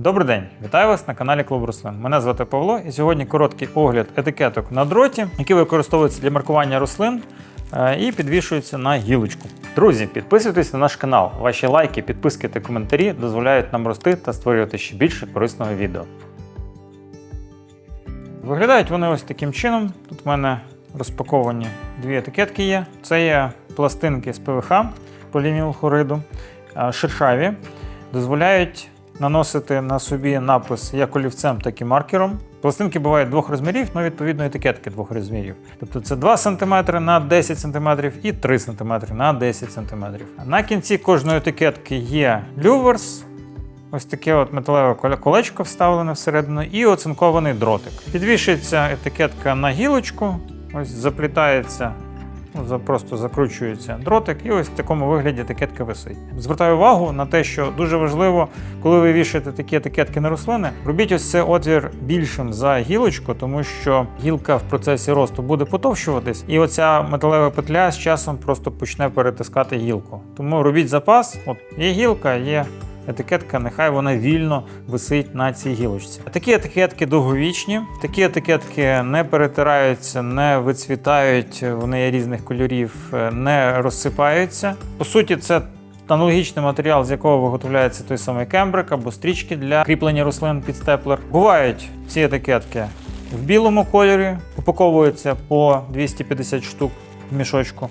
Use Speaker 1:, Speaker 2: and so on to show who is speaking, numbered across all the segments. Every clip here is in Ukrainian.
Speaker 1: Добрий день, вітаю вас на каналі Клуб Рослин. Мене звати Павло, і сьогодні короткий огляд етикеток на дроті, які використовуються для маркування рослин е, і підвішуються на гілочку. Друзі, підписуйтесь на наш канал. Ваші лайки, підписки та коментарі дозволяють нам рости та створювати ще більше корисного відео. Виглядають вони ось таким чином. Тут в мене розпаковані дві етикетки є. Це є пластинки з ПВХ полінілхориду, е, шершаві, дозволяють наносити на собі напис як олівцем, так і маркером. Пластинки бувають двох розмірів, ну відповідно етикетки двох розмірів. Тобто це 2 см на 10 см і 3 см на 10 см. На кінці кожної етикетки є люверс, Ось таке от металеве коле- колечко вставлене всередину і оцинкований дротик. Підвішується етикетка на гілочку, ось заплітається, за- просто закручується дротик, і ось в такому вигляді етикетка висить. Звертаю увагу на те, що дуже важливо, коли ви вішаєте такі етикетки на рослини, робіть ось цей отвір більшим за гілочку, тому що гілка в процесі росту буде потовщуватись, і оця металева петля з часом просто почне перетискати гілку. Тому робіть запас, от є гілка, є етикетка, нехай вона вільно висить на цій гілочці. Такі етикетки довговічні, такі етикетки не перетираються, не вицвітають, вони є різних кольорів, е, не розсипаються. По суті, це аналогічний матеріал, з якого виготовляється той самий кембрик або стрічки для кріплення рослин під степлер. Бувають ці етикетки в білому кольорі, упаковуються по 250 штук в мішочку,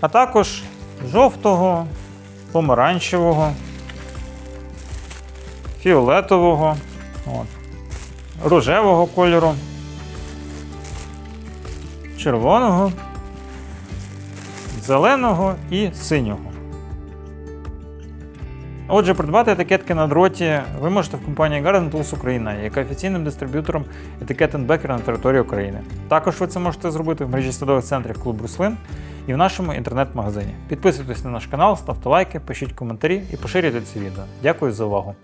Speaker 1: а також жовтого, помаранчевого фіолетового, от, рожевого кольору, червоного, зеленого і синього. Отже, придбати етикетки на дроті ви можете в компанії Garden Tools Україна, яка офіційним дистриб'ютором етикет Бекер на території України. Також ви це можете зробити в мережі садових центрів Клуб Руслин і в нашому інтернет-магазині. Підписуйтесь на наш канал, ставте лайки, пишіть коментарі і поширюйте це відео. Дякую за увагу!